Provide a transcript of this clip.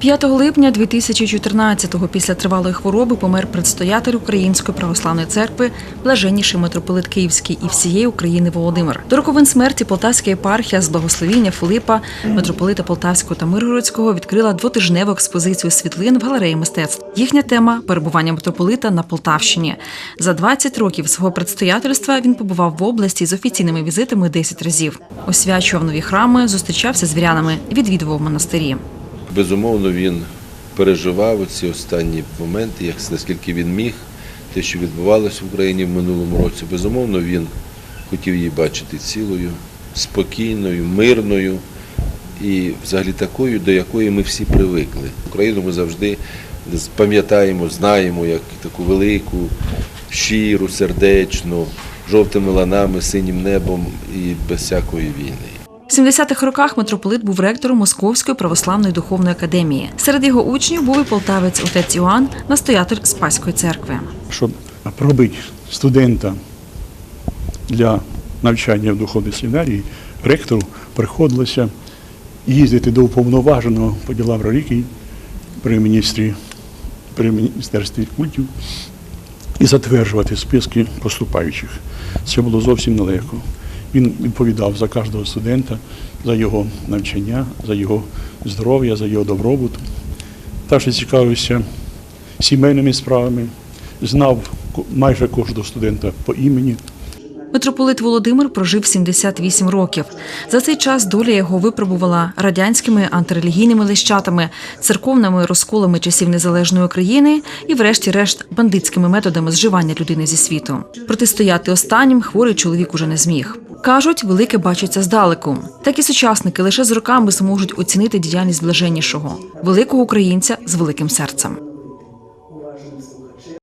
5 липня 2014-го після тривалої хвороби помер предстоятель Української православної церкви, блаженніший митрополит Київський і всієї України Володимир. До роковин смерті Полтавська єпархія з благословіння Филипа, митрополита Полтавського та Миргородського відкрила двотижневу експозицію світлин в галереї мистецтв. Їхня тема перебування митрополита на Полтавщині. За 20 років свого предстоятельства він побував в області з офіційними візитами 10 разів. Освячував нові храми, зустрічався з вірянами, відвідував монастирі. Безумовно, він переживав ці останні моменти, як наскільки він міг, те, що відбувалося в Україні в минулому році. Безумовно, він хотів її бачити цілою, спокійною, мирною і взагалі такою, до якої ми всі привикли. Україну ми завжди пам'ятаємо, знаємо як таку велику, щиру, сердечну, жовтими ланами, синім небом і без всякої війни. В 70-х роках митрополит був ректором Московської православної духовної академії. Серед його учнів був і полтавець отець Іоанн, настоятель Спаської церкви. щоб пробити студента для навчання в духовній семінарії, ректору приходилося їздити до уповноваженого по ділам релігії при міністрі, при міністерстві культів і затверджувати списки поступаючих. Це було зовсім нелегко. Він відповідав за кожного студента, за його навчання, за його здоров'я, за його добробут. Також цікавився сімейними справами, знав майже кожного студента по імені. Митрополит Володимир прожив 78 років. За цей час доля його випробувала радянськими антирелігійними лищатами, церковними розколами часів незалежної України і, врешті-решт, бандитськими методами зживання людини зі світу. Протистояти останнім хворий чоловік уже не зміг. Кажуть, велике бачиться здалеку. Так і сучасники лише з роками зможуть оцінити діяльність блаженнішого, великого українця з великим серцем.